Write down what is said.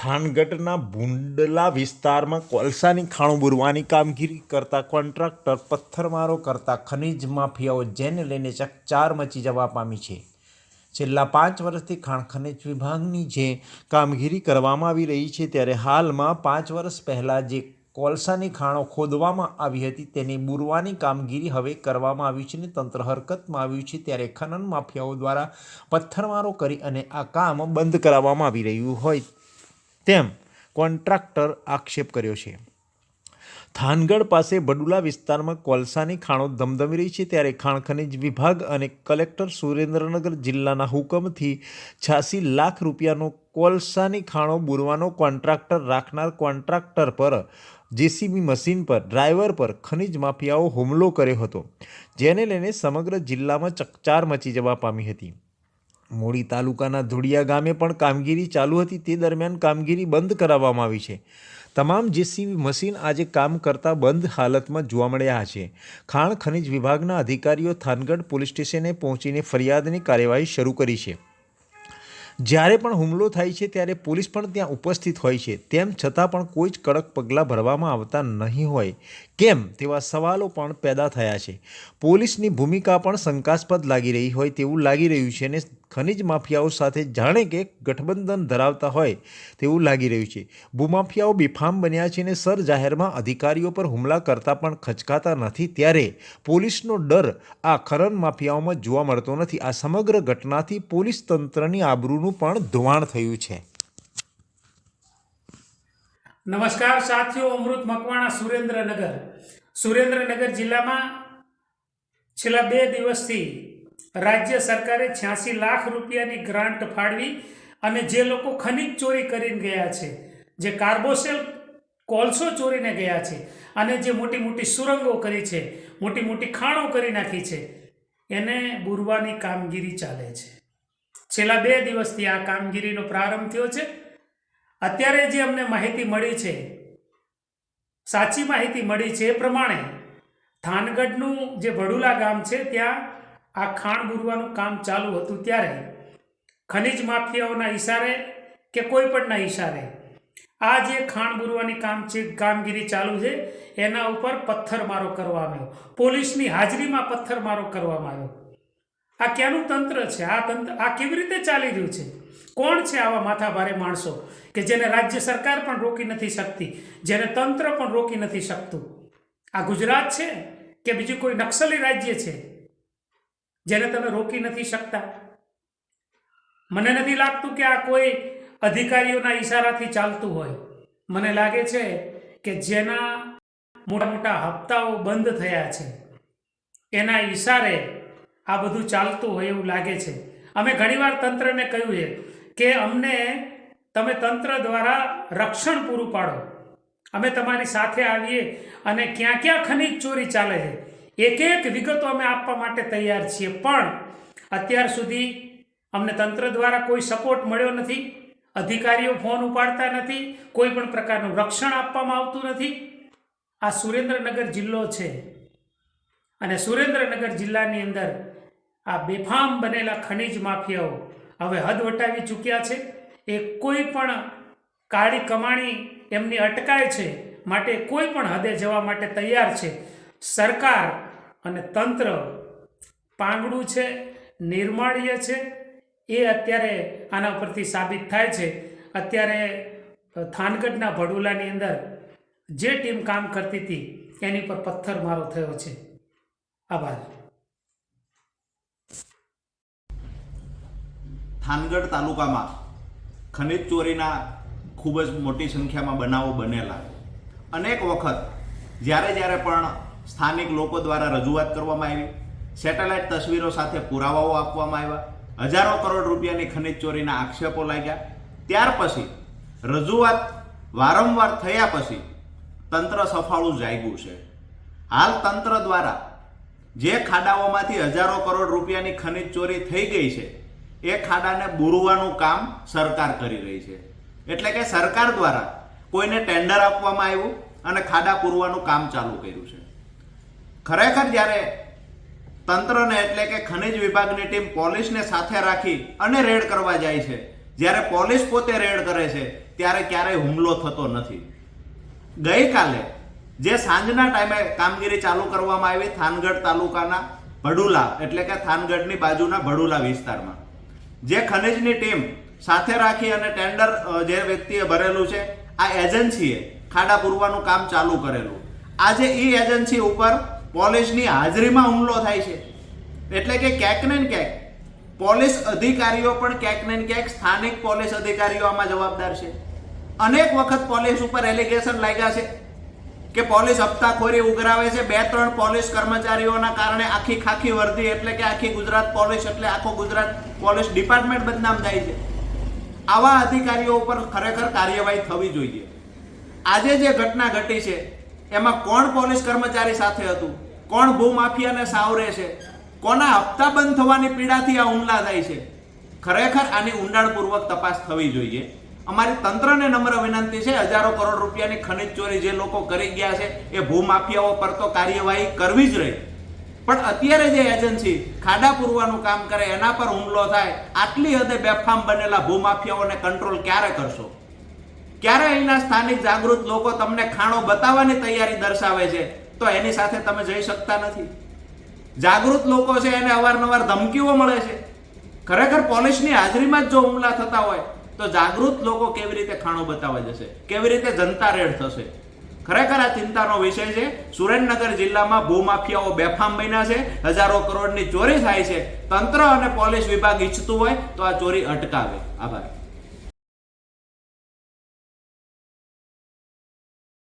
થાનગઢના ભૂંડલા વિસ્તારમાં કોલસાની ખાણો બુરવાની કામગીરી કરતા કોન્ટ્રાક્ટર પથ્થરમારો કરતા ખનીજ માફિયાઓ જેને લઈને ચકચાર મચી જવા પામી છે. છેલ્લા પાંચ વર્ષથી ખાણ ખનિજ વિભાગની જે કામગીરી કરવામાં આવી રહી છે ત્યારે હાલમાં પાંચ વર્ષ પહેલાં જે કોલસાની ખાણો ખોદવામાં આવી હતી તેની બુરવાની કામગીરી હવે કરવામાં આવી છે અને તંત્ર હરકતમાં આવ્યું છે ત્યારે ખનન માફિયાઓ દ્વારા પથ્થરમારો કરી અને આ કામ બંધ કરાવવામાં આવી રહ્યું હોય તેમ કોન્ટ્રાક્ટર આક્ષેપ કર્યો છે. થાનગઢ પાસે બડુલા વિસ્તારમાં કોલસાની ખાણો ધમધમી રહી છે ત્યારે ખાણ ખનિજ વિભાગ અને કલેક્ટર સુરેન્દ્રનગર જિલ્લાના હુકમથી છ્યાસી લાખ રૂપિયાનો કોલસાની ખાણો બુરવાનો કોન્ટ્રાક્ટર રાખનાર કોન્ટ્રાક્ટર પર જેસીબી મશીન પર, ડ્રાઈવર પર ખનિજ માફિયાઓ હુમલો કર્યો હતો, જેને લઈને સમગ્ર જિલ્લામાં ચકચાર મચી જવા પામી હતી. મૂળી તાલુકાના ધુડિયા ગામે પણ કામગીરી ચાલુ હતી. તે દરમિયાન કામગીરી બંધ કરાવવામાં આવી છે. તમામ જેસીબી મશીન આજે કામ કરતા બંધ હાલતમાં જોવા મળ્યા છે. ખાણ ખનિજ વિભાગના અધિકારીઓ થાનગઢ પોલીસ સ્ટેશને પહોંચીને ફરિયાદની કાર્યવાહી શરૂ કરી છે. જ્યારે પણ હુમલો થાય છે ત્યારે પોલીસ પણ ત્યાં ઉપસ્થિત હોય છે. તેમ છતાં પણ કોઈ જ કડક પગલાં ભરવામાં આવતા નહીં હોય. કેમ તેવા સવાલો પણ પેદા થયા છે. પોલીસની ભૂમિકા પણ શંકાસ્પદ લાગી રહી હોય તેવું લાગી રહ્યું છે અને ખનિજ માફિયાઓ સાથે જાણે કે ગઠબંધન ધરાવતા હોય તેવું લાગી રહ્યું છે. ભૂમાફિયાઓ બેફામ બન્યા છે અને સર જાહેરમાં અધિકારીઓ પર હુમલા કરતા પણ ખચકાતા નથી ત્યારે પોલીસનો ડર આ ખનન માફિયાઓમાં જોવા મળતો નથી. આ સમગ્ર ઘટનાથી પોલીસ તંત્રની આબરૂનું પણ ધોવાણ થયું છે. નમસ્કાર સાથીઓ, અમૃત મકવાણા સુરેન્દ્રનગર. સુરેન્દ્રનગર જિલ્લામાં છેલ્લા બે દિવસથી રાજ્ય સરકારે છ્યાસી લાખ રૂપિયાની ગ્રાન્ટ ફાળવી અને જે લોકો ખનિજ ચોરી કરીને ગયા છે, જે કાર્બોસેલ કોલસો ચોરીને ગયા છે અને જે મોટી મોટી સુરંગો કરી છે, મોટી મોટી ખાણો કરી નાખી છે, એને બુરવાની કામગીરી ચાલે છે. છેલ્લા બે દિવસથી આ કામગીરીનો પ્રારંભ થયો છે. અત્યારે જે અમને માહિતી મળી છે, સાચી માહિતી મળી છે એ પ્રમાણે થાનગઢનું જે વડુલા ગામ છે, ત્યાં આ ખાણ બુરવાનું કામ ચાલુ હતું ત્યારે ખનિજ માફિયાઓના ઈશારે કે કોઈ પણના ઈશારે આ જે ખાણ બુરવાની કામ છે, કામગીરી ચાલુ છે, એના ઉપર પથ્થરમારો કરવામાં આવ્યો. પોલીસની હાજરીમાં પથ્થરમારો કરવામાં આવ્યો. આ ક્યાંનું તંત્ર છે? આ તંત્ર, આ કેવી રીતે ચાલી રહ્યું છે? કોણ છે આવા માથાભારે માણસો કે જેને રાજ્ય સરકાર પણ રોકી નથી શકતી, જેને તંત્ર પણ રોકી નથી શકતું? આ ગુજરાત છે કે બીજું કોઈ નક્સલી રાજ્ય છે જેને તમે રોકી નથી શકતા? મને નથી લાગતું કે આ કોઈ અધિકારીઓના ઈશારાથી ચાલતું હોય. મને લાગે છે કે જેના મોટા મોટા હપ્તાઓ બંધ થયા છે, એના ઈશારે આ બધું ચાલતું હોય એવું લાગે છે. અમે ઘણીવાર તંત્રને કહ્યું છે કે અમને તમે તંત્ર દ્વારા રક્ષણ પૂરું પાડો. અમે તમારી સાથે આવીએ અને ક્યાં ક્યાં ખનિજ ચોરી ચાલે છે. એક એક વિગતો અમે આપવા માટે તૈયાર છીએ. પણ અત્યાર સુધી અમને તંત્ર દ્વારા કોઈ સપોર્ટ મળ્યો નથી. અધિકારીઓ ફોન ઉપાડતા નથી. કોઈ પણ પ્રકારનું રક્ષણ આપવામાં આવતું નથી. આ સુરેન્દ્રનગર જિલ્લો છે. અને સુરેન્દ્રનગર જિલ્લાની અંદર આ બેફામ બનેલા ખનિજ માફિયાઓ હવે હદ વટાવી ચૂક્યા છે. એ કોઈ પણ કાળી કમાણી એમની અટકાય છે માટે કોઈ પણ હદે જવા માટે તૈયાર છે. સરકાર અને તંત્ર પાંગડું છે, નિર્માળ્ય છે. એ અત્યારે આના ઉપરથી સાબિત થાય છે. અત્યારે થાનગઢના ભડુલાની અંદર જે ટીમ કામ કરતી હતી, એની પર પથ્થરમારો થયો છે. આભાર. થાનગઢ તાલુકામાં ખનિજ ચોરીના ખૂબ જ મોટી સંખ્યામાં બનાવો બનેલા. અનેક વખત જ્યારે જ્યારે પણ સ્થાનિક લોકો દ્વારા રજૂઆત કરવામાં આવી, સેટેલાઇટ તસવીરો સાથે પુરાવાઓ આપવામાં આવ્યા, હજારો કરોડ રૂપિયાની ખનિજ ચોરીના આક્ષેપો લાગ્યા. ત્યાર પછી રજૂઆત વારંવાર થયા પછી તંત્ર સફાળું જાગ્યું છે. હાલ તંત્ર દ્વારા જે ખાડાઓમાંથી હજારો કરોડ રૂપિયાની ખનિજ ચોરી થઈ ગઈ છે એ ખાડાને બુરવાનું કામ સરકાર કરી રહી છે. એટલે કે સરકાર દ્વારા કોઈને ટેન્ડર આપવામાં આવ્યું અને ખાડા પૂરવાનું કામ ચાલુ કર્યું છે. ખરેખર જ્યારે તંત્રને એટલે કે ખનિજ વિભાગની ટીમ પોલીસને સાથે રાખી અને રેડ કરવા જાય છે, જ્યારે પોલીસ પોતે રેડ કરે છે, ત્યારે ક્યારેય હુમલો થતો નથી. ગઈકાલે જે સાંજના ટાઈમે કામગીરી ચાલુ કરવામાં આવી થાનગઢ તાલુકાના ભડુલા, એટલે કે થાનગઢની બાજુના ભડુલા વિસ્તારમાં જે ખનિજની ટીમ સાથે રાખી અને ટેન્ડર જે વ્યક્તિએ ભરેલું છે, આ એજન્સીએ ખાડા પૂરવાનું કામ ચાલુ કરેલું. આજે એ એજન્સી ઉપર પોલીસની હાજરીમાં હુમલો થાય છે. એટલે કે ક્યાંક ને ક્યાંક પોલીસ અધિકારીઓ પણ ક્યાંક ને ક્યાંક સ્થાનિક પોલીસ અધિકારીઓ આમાં જવાબદાર છે. અનેક વખત પોલીસ ઉપર એલિગેશન લાગ્યા છે. કે પોલીસ હપ્તાખોરી ઉઘરાવે છે? બે, ત્રણ પોલીસ કર્મચારીઓના કારણે આખી ખાખી વર્ધી એટલે કે આખી ગુજરાત પોલીસ એટલે આખો ગુજરાત પોલીસ ડિપાર્ટમેન્ટ બદનામ થાય છે. આવા અધિકારીઓ ઉપર ખરેખર કાર્યવાહી થવી જોઈએ. આજે જે ઘટના ઘટી છે, એમાં કોણ પોલીસ કર્મચારી સાથે હતું? કોણ ભૂમાફિયાને સાવરે છે? કોના હપ્તા બંધ થવાની પીડાથી આ હુમલા થાય છે? ખરેખર આની ઊંડાણપૂર્વક તપાસ થવી જોઈએ. અમારી તંત્રને નમ્ર વિનંતી છે, હજારો કરોડ રૂપિયાની ખનિજ ચોરી જે લોકો કરી ગયા છે, એ ભૂમાફિયાઓ પર તો કાર્યવાહી કરવી જ રહી. પણ અત્યારે જે એજન્સી ખાડા પૂરવાનું કામ કરે, એના પર હુમલો થાય, આટલી હદે બેફામ બનેલા ભૂમાફિયાઓને કંટ્રોલ ક્યારે કરશો? ક્યારે અહીંના સ્થાનિક જાગૃત લોકો તમને ખાણો બતાવવાની તૈયારી દર્શાવે છે? તો એની સાથે તમે જઈ શકતા નથી. જાગૃત લોકો છે, એને અવારનવાર ધમકીઓ મળે છે. ખરેખર પોલીસની હાજરીમાં જ જો હુમલા થતા હોય તો જાગૃત લોકો કેવી રીતે ખાણો બતાવવા જશે? કેવી રીતે જનતા રેડ થશે? ખરેખર આ ચિંતાનો વિષય છે. સુરેન્દ્રનગર જિલ્લામાં ભૂમાફિયાઓ બેફામ બન્યા છે. હજારો કરોડની ચોરી થાય છે. તંત્ર અને પોલીસ વિભાગ ઈચ્છતું હોય તો આ ચોરી અટકાવે. આભાર.